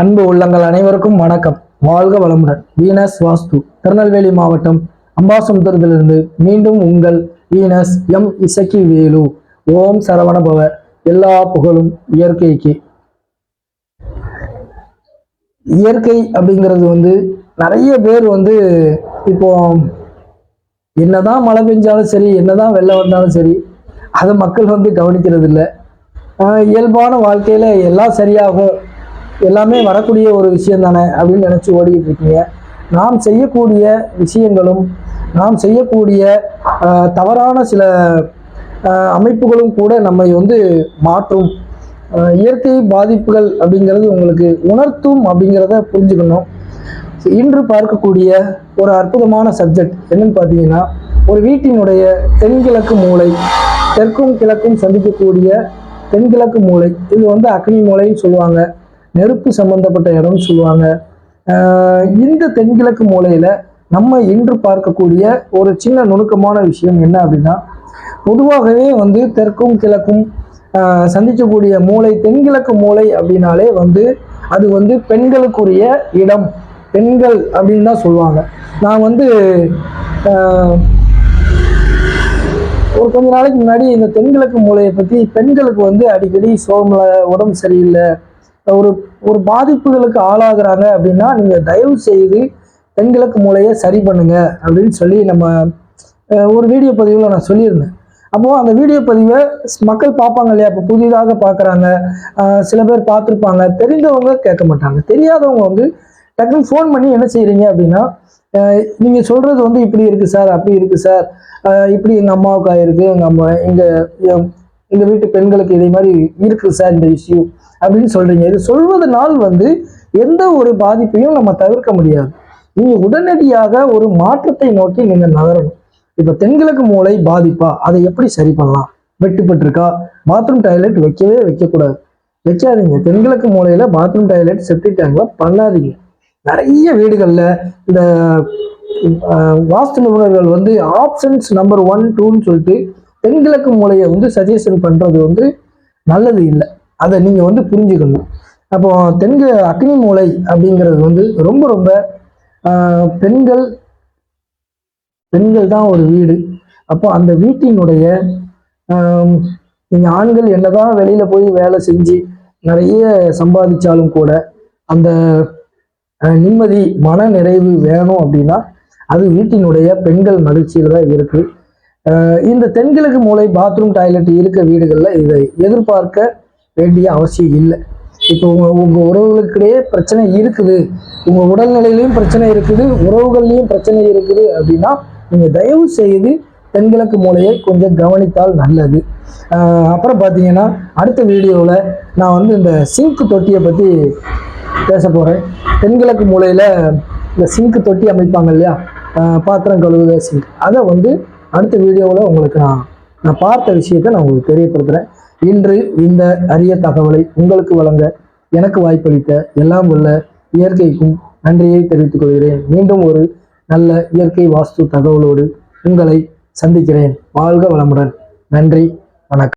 அன்பு உள்ளங்கள் அனைவருக்கும் வணக்கம். வாழ்க வளமுடன். வீனஸ் வாஸ்து திருநெல்வேலி மாவட்டம் அம்பாசமுத்திரத்திலிருந்து மீண்டும் உங்கள் வீனஸ் எம் இசக்கி வேலு ஓம் சரவணபவ. எல்லா புகழும் இயற்கைக்கு. இயற்கை அப்படிங்கிறது வந்து நிறைய பேர் வந்து இப்போ என்னதான் மழை பெஞ்சாலும் சரி என்னதான் வெள்ளம் வந்தாலும் சரி அதை மக்கள் வந்து கவனிக்கிறது இல்லை இயல்பான வாழ்க்கையில எல்லாம் சரியாகும். எல்லாமே வரக்கூடிய ஒரு விஷயம் தானே அப்படின்னு நினச்சி ஓடிக்கிட்டு இருக்கீங்க. நாம் செய்யக்கூடிய விஷயங்களும் நாம் செய்யக்கூடிய தவறான சில அமைப்புகளும் கூட நம்மை வந்து மாற்றும். இயற்கை பாதிப்புகள் அப்படிங்கிறது உங்களுக்கு உணர்த்தும் அப்படிங்கிறத புரிஞ்சுக்கணும். இன்று பார்க்கக்கூடிய ஒரு அற்புதமான சப்ஜெக்ட் என்னன்னு பார்த்தீங்கன்னா ஒரு வீட்டினுடைய தென்கிழக்கு மூலை தெற்கும் கிழக்கும் சந்திக்கக்கூடிய தென்கிழக்கு மூலை இது வந்து அக்னி மூலைன்னு சொல்லுவாங்க. நெருப்பு சம்பந்தப்பட்ட இடம்னு சொல்லுவாங்க. இந்த தென்கிழக்கு மூலையில் நம்ம இன்று பார்க்கக்கூடிய ஒரு சின்ன நுணுக்கமான விஷயம் என்ன அப்படின்னா பொதுவாகவே வந்து தெற்கும் கிழக்கும் சந்திக்கக்கூடிய மூலை தென்கிழக்கு மூலை அப்படின்னாலே வந்து அது வந்து பெண்களுக்குரிய இடம். பெண்கள் அப்படின்னு தான் சொல்லுவாங்க. நான் வந்து ஒரு கொஞ்ச நாளைக்கு முன்னாடி இந்த தென்கிழக்கு மூலையை பற்றி பெண்களுக்கு வந்து அடிக்கடி சோமல உடம்பு சரியில்லை ஒரு ஒரு பாதிப்புகளுக்கு ஆளாகிறாங்க அப்படின்னா நீங்கள் தயவு செய்து தென்கிழக்கு மூலையை சரி பண்ணுங்க அப்படின்னு சொல்லி நம்ம ஒரு வீடியோ பதிவில் நான் சொல்லியிருந்தேன். அப்போது அந்த வீடியோ பதிவை மக்கள் பார்ப்பாங்க இல்லையா? இப்போ புதிதாக பார்க்குறாங்க. சில பேர் பார்த்துருப்பாங்க. தெரிந்தவங்க கேட்க மாட்டாங்க. தெரியாதவங்க வந்து டக்குன்னு ஃபோன் பண்ணி என்ன செய்கிறீங்க அப்படின்னா நீங்கள் சொல்கிறது வந்து இப்படி இருக்குது சார் அப்படி இருக்குது சார். இப்படி எங்கள் அம்மாவுக்கு ஆயிருக்கு எங்கள் அம்மா எங்கள் எங்கள் வீட்டு பெண்களுக்கு இதே மாதிரி இருக்குது சார் இந்த இஷ்யூ அப்படின்னு சொல்கிறீங்க இது சொல்வதனால் வந்து எந்த ஒரு பாதிப்பையும் நம்ம தவிர்க்க முடியாது. நீங்கள் உடனடியாக ஒரு மாற்றத்தை நோக்கி நீங்கள் நகரணும். இப்போ தென்கிழக்கு மூளை பாதிப்பா? அதை எப்படி சரி பண்ணலாம்? வெட்டுப்பட்டிருக்கா பாத்ரூம் டாய்லெட் வைக்கவே வைக்கக்கூடாது. வைக்காதீங்க. தென்கிழக்கு மூலையில பாத்ரூம் டாய்லெட் செப்டிக் டேங்க்ல பண்ணாதீங்க. நிறைய வீடுகளில் இந்த வாஸ்து நிபுணர்கள் வந்து ஆப்ஷன்ஸ் நம்பர் ஒன் டூன்னு சொல்லிட்டு தென்கிழக்கு மூலையை வந்து சஜஷன் பண்ணுறது வந்து நல்லது இல்லை. அதை நீங்கள் வந்து புரிஞ்சுக்கணும். அப்போ தென்கு அக்னி மூலை அப்படிங்கிறது வந்து ரொம்ப ரொம்ப ஆஹ், பெண்கள் பெண்கள் தான் ஒரு வீடு. அப்போ அந்த வீட்டினுடைய நீங்கள் ஆண்கள் என்னதான் வெளியில போய் வேலை செஞ்சு நிறைய சம்பாதிச்சாலும் கூட அந்த நிம்மதி மன நிறைவு வேணும் அப்படின்னா அது வீட்டினுடைய பெண்கள் மகிழ்ச்சியில் தான் இருக்குது இந்த தென்கிழக்கு மூளை பாத்ரூம் டாய்லெட் இருக்க வீடுகளில் இதை எதிர்பார்க்க வேண்டிய அவசியம் இல்லை. இப்போ உங்கள் உங்கள் உறவுகளுக்கிடையே பிரச்சனை இருக்குது. உங்கள் உடல்நிலையிலையும் பிரச்சனை இருக்குது. உறவுகள்லையும் பிரச்சனை இருக்குது அப்படின்னா நீங்கள் தயவு செய்து தென்கிழக்கு மூலையை கொஞ்சம் கவனித்தால் நல்லது. அப்புறம் பார்த்தீங்கன்னா அடுத்த வீடியோவில் நான் வந்து இந்த சிங்க் தொட்டியை பற்றி பேச போகிறேன் தென்கிழக்கு மூலையில் இந்த சிங்க் தொட்டி அமைப்பாங்க இல்லையா? பாத்திரம் கழுவுத சிங்க் அதை வந்து அடுத்த வீடியோவில் உங்களுக்கு நான் நான் பார்த்த விஷயத்தை நான் உங்களுக்கு தெரியப்படுத்துகிறேன் இன்று இந்த அரிய தகவலை உங்களுக்கு வழங்க எனக்கு வாய்ப்பளித்த எல்லாம் உள்ள இயற்கைக்கும் நன்றியை தெரிவித்துக் கொள்கிறேன். மீண்டும் ஒரு நல்ல இயற்கை வாஸ்து தகவலோடு உங்களை சந்திக்கிறேன். வாழ்க வளமுடன். நன்றி வணக்கம்.